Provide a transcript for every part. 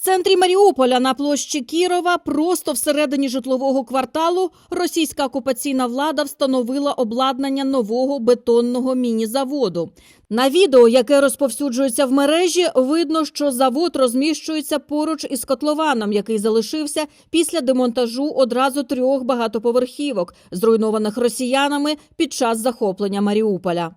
Центрі Маріуполя на площі Кірова, просто всередині житлового кварталу, російська окупаційна влада встановила обладнання нового бетонного міні-заводу. На відео, яке розповсюджується в мережі, видно, що завод розміщується поруч із котлованом, який залишився після демонтажу одразу трьох багатоповерхівок, зруйнованих росіянами під час захоплення Маріуполя.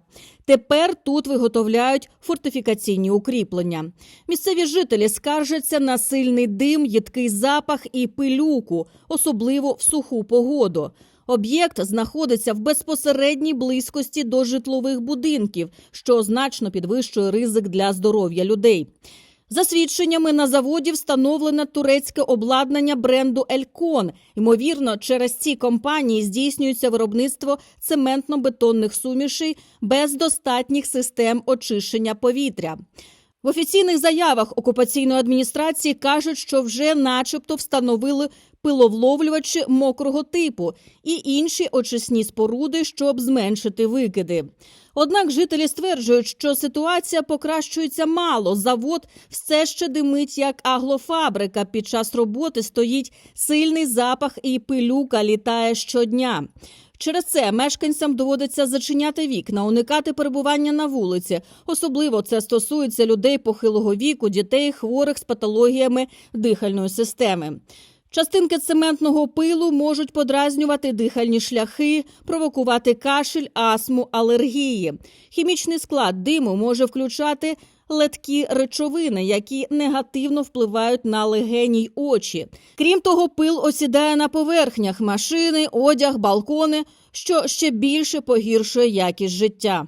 Тепер тут виготовляють фортифікаційні укріплення. Місцеві жителі скаржаться на сильний дим, їдкий запах і пилюку, особливо в суху погоду. Об'єкт знаходиться в безпосередній близькості до житлових будинків, що значно підвищує ризик для здоров'я людей. За свідченнями на заводі встановлене турецьке обладнання бренду Елькон. Ймовірно, через ці компанії здійснюється виробництво цементно-бетонних сумішей без достатніх систем очищення повітря. В офіційних заявах окупаційної адміністрації кажуть, що вже, начебто, встановили пиловловлювачі мокрого типу і інші очисні споруди, щоб зменшити викиди. Однак жителі стверджують, що ситуація покращується мало. Завод все ще димить як аглофабрика. Під час роботи стоїть сильний запах і пилюка літає щодня. Через це мешканцям доводиться зачиняти вікна, уникати перебування на вулиці. Особливо це стосується людей похилого віку, дітей, хворих з патологіями дихальної системи. Частинки цементного пилу можуть подразнювати дихальні шляхи, провокувати кашель, астму, алергії. Хімічний склад диму може включати леткі речовини, які негативно впливають на легені й очі. Крім того, пил осідає на поверхнях машини, одяг, балкони, що ще більше погіршує якість життя.